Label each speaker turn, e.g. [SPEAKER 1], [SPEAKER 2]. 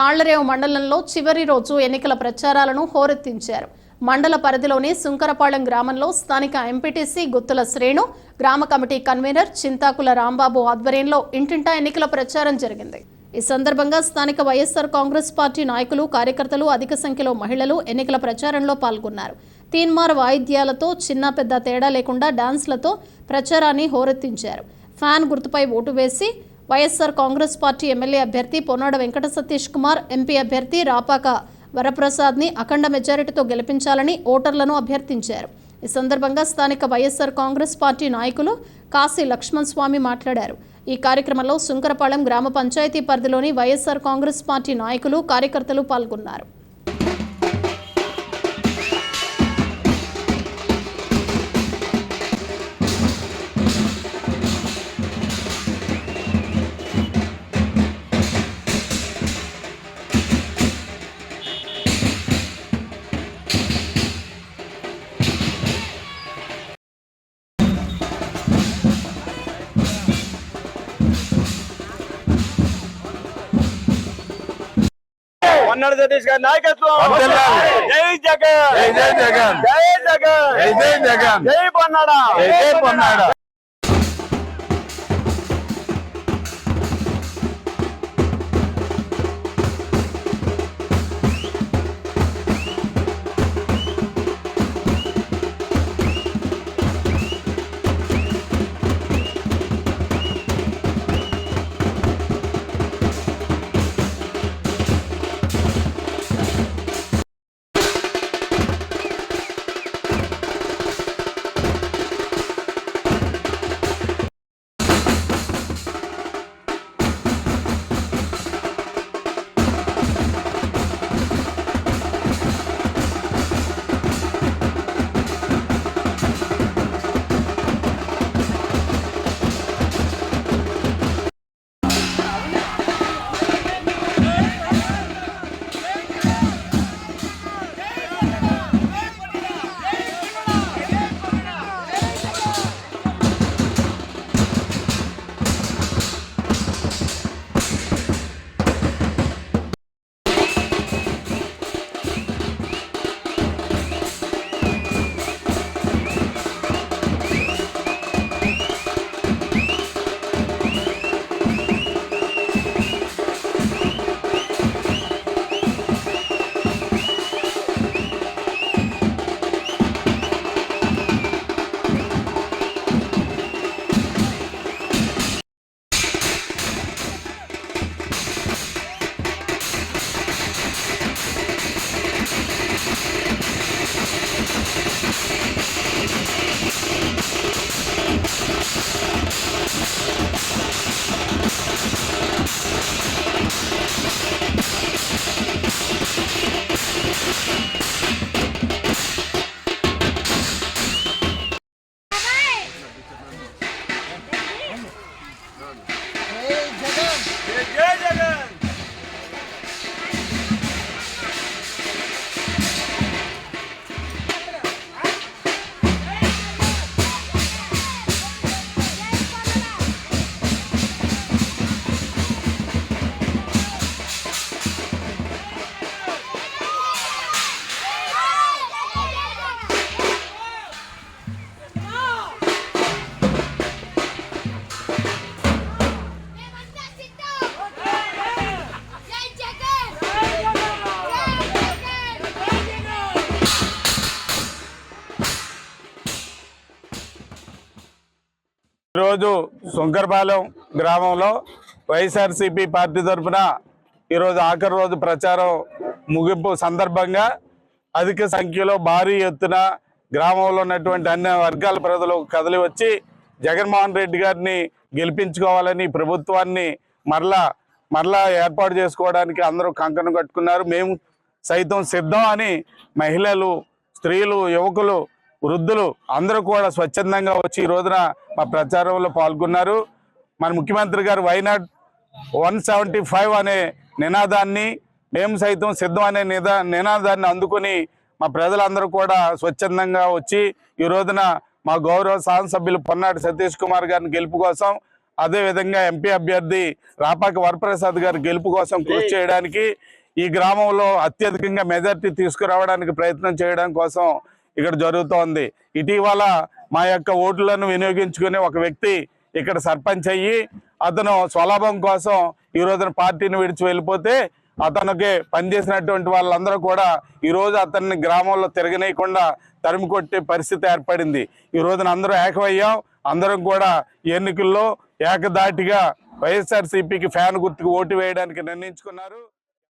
[SPEAKER 1] తాళ్ళరేవు మండలంలో చివరి రోజు ఎన్నికల ప్రచారాలను హోరెత్తించారు. మండల పరిధిలోని సుంకరపాళెం గ్రామంలో స్థానిక ఎంపీటీసీ గుత్తుల శ్రేణు గ్రామ కమిటీ కన్వీనర్ చింతాకుల రాంబాబు ఆధ్వర్యంలో ఇంటింటా ఎన్నికల ప్రచారం జరిగింది. ఈ సందర్భంగా స్థానిక వైఎస్ఆర్ కాంగ్రెస్ పార్టీ నాయకులు కార్యకర్తలు అధిక సంఖ్యలో మహిళలు ఎన్నికల ప్రచారంలో పాల్గొన్నారు. తీన్మార్ వాయిద్యాలతో చిన్న పెద్ద తేడా లేకుండా డాన్స్లతో ప్రచారాన్ని హోరెత్తించారు. ఫ్యాన్ గుర్తుపై ఓటు వేసి వైఎస్ఆర్ కాంగ్రెస్ పార్టీ ఎమ్మెల్యే అభ్యర్థి పొన్నాడ వెంకట సతీష్ కుమార్ ఎంపీ అభ్యర్థి రాపాక వరప్రసాద్ని అఖండ మెజారిటీతో గెలిపించాలని ఓటర్లను అభ్యర్థించారు. ఈ సందర్భంగా స్థానిక వైఎస్ఆర్ కాంగ్రెస్ పార్టీ నాయకులు కాశీ లక్ష్మణ్ స్వామి మాట్లాడారు. ఈ కార్యక్రమంలో సుంకరపాలెం గ్రామ పంచాయతీ పరిధిలోని వైఎస్ఆర్ కాంగ్రెస్ పార్టీ నాయకులు కార్యకర్తలు పాల్గొన్నారు.
[SPEAKER 2] మన్నాడు సతీష్ గారి నాయకత్వం. జై జగన్.
[SPEAKER 3] జై జగన్.
[SPEAKER 2] జై జగన్.
[SPEAKER 3] జై జగన్.
[SPEAKER 2] జై పొన్నాడా
[SPEAKER 3] జై జై పొన్నాడ
[SPEAKER 2] జై జగన్
[SPEAKER 4] జై
[SPEAKER 3] ఈరోజు శంకరపాలెం గ్రామంలో వైఎస్ఆర్సీపీ పార్టీ తరఫున ఈరోజు ఆఖరి రోజు ప్రచారం ముగింపు సందర్భంగా అధిక సంఖ్యలో భారీ ఎత్తున గ్రామంలో ఉన్నటువంటి అన్ని వర్గాల ప్రజలు కదలి వచ్చి జగన్మోహన్ రెడ్డి గారిని గెలిపించుకోవాలని ప్రభుత్వాన్ని మరలా మరలా ఏర్పాటు చేసుకోవడానికి అందరూ కంకణం కట్టుకున్నారు. మేము సైతం సిద్ధం అని మహిళలు స్త్రీలు యువకులు వృద్ధులు అందరూ కూడా స్వచ్ఛందంగా వచ్చి ఈ రోజున మా ప్రచారంలో పాల్గొన్నారు. మన ముఖ్యమంత్రి గారు వైనాడ్ వన్ సెవెంటీ ఫైవ్ అనే నినాదాన్ని మేము సైతం సిద్ధం అనే నిదా నినాదాన్ని అందుకొని మా ప్రజలందరూ కూడా స్వచ్ఛందంగా వచ్చి ఈ రోజున మా గౌరవ శాసనసభ్యులు పొన్నాటి సతీష్ కుమార్ గారిని గెలుపు కోసం అదేవిధంగా ఎంపీ అభ్యర్థి రాపాక వరప్రసాద్ గారి గెలుపు కోసం కృషి చేయడానికి ఈ గ్రామంలో అత్యధికంగా మెజార్టీ తీసుకురావడానికి ప్రయత్నం చేయడం కోసం ఇక్కడ జరుగుతోంది. ఇటీవల మా యొక్క ఓట్లను వినియోగించుకునే ఒక వ్యక్తి ఇక్కడ సర్పంచ్ అయ్యి అతను స్వలాభం కోసం ఈ రోజున పార్టీని విడిచి వెళ్ళిపోతే అతనికి పనిచేసినటువంటి వాళ్ళందరూ కూడా ఈరోజు అతన్ని గ్రామంలో తిరగనేయకుండా తరిమి కొట్టే పరిస్థితి ఏర్పడింది. ఈ రోజున అందరూ ఏకమయ్యాం. అందరం కూడా ఎన్నికల్లో ఏకదాటిగా వైఎస్ఆర్సీపీకి ఫ్యాన్ గుర్తుకు ఓటు వేయడానికి నిర్ణయించుకున్నారు.